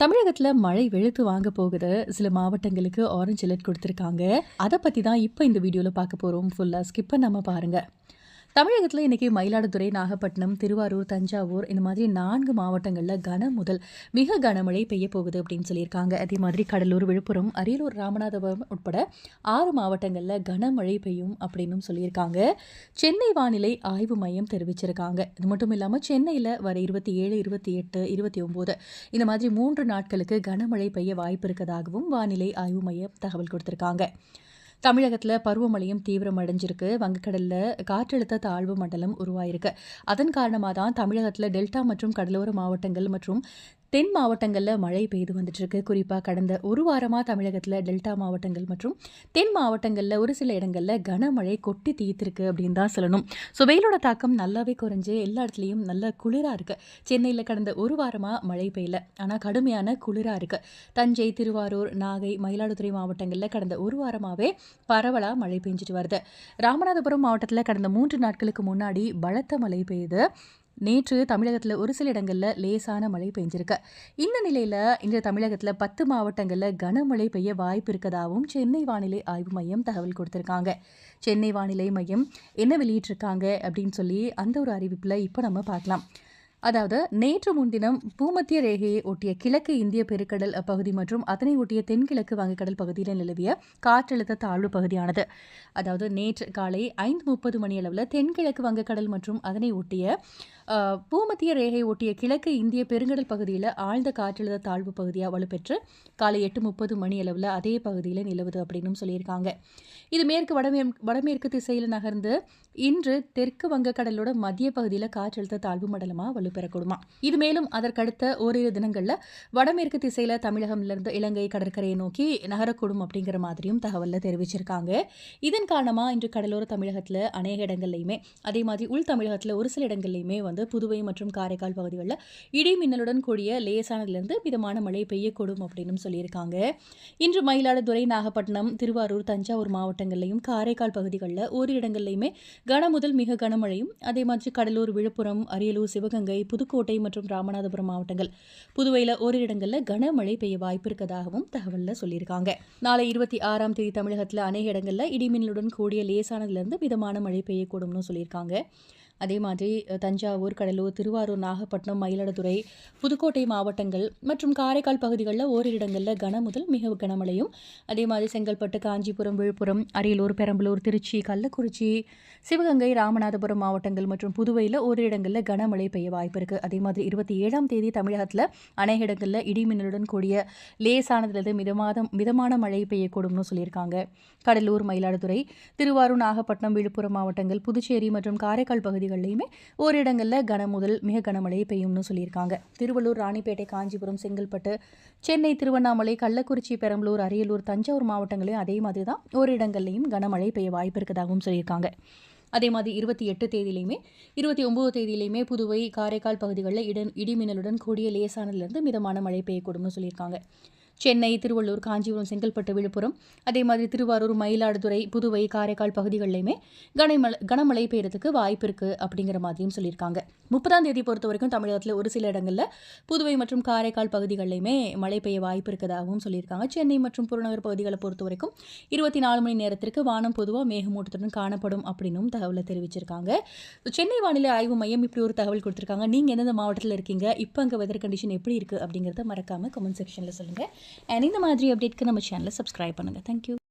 தமிழகத்தில் மழை வெளுத்து வாங்க போகுது. சில மாவட்டங்களுக்கு ஆரஞ்சு அலர்ட் கொடுத்துருக்காங்க. அதை பற்றி தான் இப்போ இந்த வீடியோவில் பார்க்க போகிறோம் ஃபுல்லாக ஸ்கிப் பண்ணாமல் பாருங்கள் தமிழகத்தில் இன்றைக்கி மயிலாடுதுறை நாகப்பட்டினம் திருவாரூர் தஞ்சாவூர் இந்த மாதிரி நான்கு மாவட்டங்களில் கன முதல் மிக கனமழை பெய்ய போகுது அப்படின்னு சொல்லியிருக்காங்க. அதே மாதிரி கடலூர் விழுப்புரம் அரியலூர் ராமநாதபுரம் உட்பட ஆறு மாவட்டங்களில் கனமழை பெய்யும் அப்படின்னு சொல்லியிருக்காங்க. சென்னை வானிலை ஆய்வு மையம் தெரிவிச்சிருக்காங்க. இது மட்டும் இல்லாமல் சென்னையில் வர இருபத்தி ஏழு இருபத்தி எட்டு இருபத்தி ஒம்பது இந்த மாதிரி மூன்று நாட்களுக்கு கனமழை பெய்ய வாய்ப்பு இருக்கதாகவும் வானிலை ஆய்வு மையம் தகவல் கொடுத்துருக்காங்க. தமிழகத்தில் பருவமழையும் தீவிரம் அடைஞ்சிருக்கு. வங்கக்கடலில் காற்றழுத்த தாழ்வு மண்டலம் உருவாயிருக்கு. அதன் காரணமாக தான் தமிழகத்தில் டெல்டா மற்றும் கடலோர மாவட்டங்கள் மற்றும் தென் மாவட்டங்களில் மழை பெய்து வந்துட்டுருக்கு. குறிப்பாக கடந்த ஒரு வாரமாக தமிழகத்தில் டெல்டா மாவட்டங்கள் மற்றும் தென் மாவட்டங்களில் ஒரு சில இடங்களில் கனமழை கொட்டி தீர்த்திருக்கு அப்படின்னு தான் சொல்லணும். ஸோ வெயிலோட தாக்கம் நல்லாவே குறைஞ்சு எல்லா இடத்துலையும் நல்ல குளிராக இருக்குது சென்னையில் கடந்த ஒரு வாரமாக மழை பெய்யல. ஆனால் கடுமையான குளிராக இருக்குது தஞ்சை திருவாரூர் நாகை மயிலாடுதுறை மாவட்டங்களில் கடந்த ஒரு வாரமாகவே பரவலாக மழை பெஞ்சிட்டு வருது. ராமநாதபுரம் மாவட்டத்தில் கடந்த மூன்று நாட்களுக்கு முன்னாடி பலத்த மழை பெய்யுது நேற்று தமிழகத்தில் ஒரு சில இடங்களில் லேசான மழை பெஞ்சிருக்கு. இந்த நிலையில் இன்று தமிழகத்தில் பத்து மாவட்டங்களில் கனமழை பெய்ய வாய்ப்பு இருக்கதாகவும் சென்னை வானிலை ஆய்வு மையம் தகவல் கொடுத்துருக்காங்க. சென்னை வானிலை மையம் என்ன வெளியிட்டிருக்காங்க அப்படின்னு சொல்லி அந்த ஒரு அறிவிப்பில் இப்போ நம்ம பார்க்கலாம். அதாவது நேற்று முன்தினம் பூமத்திய ரேகையை ஒட்டிய கிழக்கு இந்திய பெருக்கடல் பகுதி மற்றும் அதனை ஒட்டிய தென்கிழக்கு வங்கக்கடல் பகுதியில் நிலவிய காற்றழுத்த தாழ்வு பகுதியானது. அதாவது நேற்று காலை ஐந்து முப்பது மணி அளவில் தென்கிழக்கு வங்கக்கடல் மற்றும் அதனை ஒட்டிய பூமத்திய ரேகை ஒட்டிய கிழக்கு இந்திய பெருங்கடல் பகுதியில் ஆழ்ந்த காற்றழுத்த தாழ்வு பகுதியாக வலுப்பெற்று காலை எட்டு முப்பது மணி அளவில் அதே பகுதியில் நிலவுது அப்படின்னு சொல்லியிருக்காங்க. இது மேற்கு வடமே வடமேற்கு திசையில் நகர்ந்து இன்று தெற்கு வங்கக்கடலோட மத்திய பகுதியில் காற்றழுத்த தாழ்வு மண்டலமாக வலுப்பெறக்கூடுமா? இது மேலும் அதற்கடுத்த ஓரிரு தினங்களில் வடமேற்கு திசையில் தமிழகம்லேருந்து இலங்கை கடற்கரையை நோக்கி நகரக்கூடும் அப்படிங்கிற மாதிரியும் தகவலில் தெரிவிச்சிருக்காங்க. இதன் காரணமாக இன்று கடலோர தமிழகத்தில் அநேக இடங்கள்லையுமே அதே மாதிரி உள் தமிழகத்தில் ஒரு சில இடங்கள்லையுமே வந்து புதுவை மற்றும் காரைக்கால் பகுதிகளில் இடி மின்னலுடன் கூடிய லேசானதுலேருந்து மிதமான மழை பெய்யக்கூடும் அப்படின்னு சொல்லியிருக்காங்க. இன்று மயிலாடுதுறை நாகப்பட்டினம் திருவாரூர் தஞ்சாவூர் மாவட்டங்கள்லையும் காரைக்கால் பகுதிகளில் ஒரு இடங்கள்லையுமே கன முதல் மிக கனமழையும் அதே மாதிரி கடலூர் விழுப்புரம் அரியலூர் சிவகங்கை புதுக்கோட்டை மற்றும் ராமநாதபுரம் மாவட்டங்கள். புதுவையில் ஓரிரு இடங்களில் கனமழை பெய்ய வாய்ப்பு இருக்கதாகவும் தகவலில் சொல்லியிருக்காங்க. நாளை இருபத்தி ஆறாம் தேதி தமிழகத்தில் அநேக இடங்களில் இடிமின்னலுடன் கூடிய லேசானதுலேருந்து மிதமான மழை பெய்யக்கூடும்னு சொல்லியிருக்காங்க. அதே மாதிரி தஞ்சாவூர் கடலூர் திருவாரூர் நாகப்பட்டினம் மயிலாடுதுறை புதுக்கோட்டை மாவட்டங்கள் மற்றும் காரைக்கால் பகுதிகளில் ஓரிரு இடங்களில் கன முதல் மிக கனமழையும் அதே மாதிரி செங்கல்பட்டு காஞ்சிபுரம் விழுப்புரம் அரியலூர் பெரம்பலூர் திருச்சி கள்ளக்குறிச்சி சிவகங்கை ராமநாதபுரம் மாவட்டங்கள் மற்றும் புதுவையில் ஓரிரு இடங்களில் கனமழை பெய்ய வாய்ப்பு இருக்குது அதே மாதிரி இருபத்தி ஏழாம் தேதி தமிழகத்தில் அநேக இடங்களில் இடிமின்னலுடன் கூடிய லேசானதுலேருந்து மிதமாதம் மிதமான மழை பெய்யக்கூடும்னு சொல்லியிருக்காங்க. கடலூர் மயிலாடுதுறை திருவாரூர் நாகப்பட்டினம் விழுப்புரம் மாவட்டங்கள் புதுச்சேரி மற்றும் காரைக்கால் பகுதிகள் பகுதிகளிலையுமே ஓரிடங்களில் கன முதல் மிக கனமழை பெய்யும்னு சொல்லியிருக்காங்க. திருவள்ளூர் ராணிப்பேட்டை காஞ்சிபுரம் செங்கல்பட்டு சென்னை திருவண்ணாமலை கள்ளக்குறிச்சி பெரம்பலூர் அரியலூர் தஞ்சாவூர் மாவட்டங்களையும் அதே மாதிரி தான் ஓரிடங்கள்லையும் கனமழை பெய்ய வாய்ப்பு இருக்கதாகவும் சொல்லியிருக்காங்க. அதே மாதிரி இருபத்தி எட்டு தேதியிலையுமே இருபத்தி ஒம்பது தேதியிலையுமே புதுவை காரைக்கால் பகுதிகளில் இட இடிமின்னலுடன் கூடிய லேசானதுலேருந்து மிதமான மழை பெய்யக்கூடும்னு சொல்லியிருக்காங்க. சென்னை திருவள்ளூர் காஞ்சிபுரம் செங்கல்பட்டு விழுப்புரம் அதே மாதிரி திருவாரூர் மயிலாடுதுறை புதுவை காரைக்கால் பகுதிகளிலுமே கனமழை கனமழை பெய்யறதுக்கு வாய்ப்பு இருக்குது அப்படிங்கிற மாதிரியும் சொல்லியிருக்காங்க. முப்பதாம் தேதி பொறுத்த வரைக்கும் தமிழகத்தில் ஒரு சில இடங்களில் புதுவை மற்றும் காரைக்கால் பகுதிகளிலுமே மழை பெய்ய வாய்ப்பு இருக்கதாகவும் சொல்லியிருக்காங்க. சென்னை மற்றும் புறநகர் பகுதிகளை பொறுத்த வரைக்கும் இருபத்தி நாலு மணி நேரத்திற்கு வானம் பொதுவாக மேகமூட்டத்துடன் காணப்படும் அப்படின்னும் தகவலை தெரிவிச்சிருக்காங்க. சென்னை வானிலை ஆய்வு மையம் இப்படி ஒரு தகவல் கொடுத்துருக்காங்க. நீங்கள் எந்தெந்த மாவட்டத்தில் இருக்கீங்க? இப்போ அங்கே வெதர் கண்டிஷன் எப்படி இருக்குது அப்படிங்கிறத மறக்காமல் கமெண்ட் செக்ஷனில் சொல்லுங்கள் அண்ட் இந்த மாதிரி அப்டேட்க்கு நம்ம சேனலை சப்ஸ்கிரைப் பண்ணுங்கள் தேங்க்யூ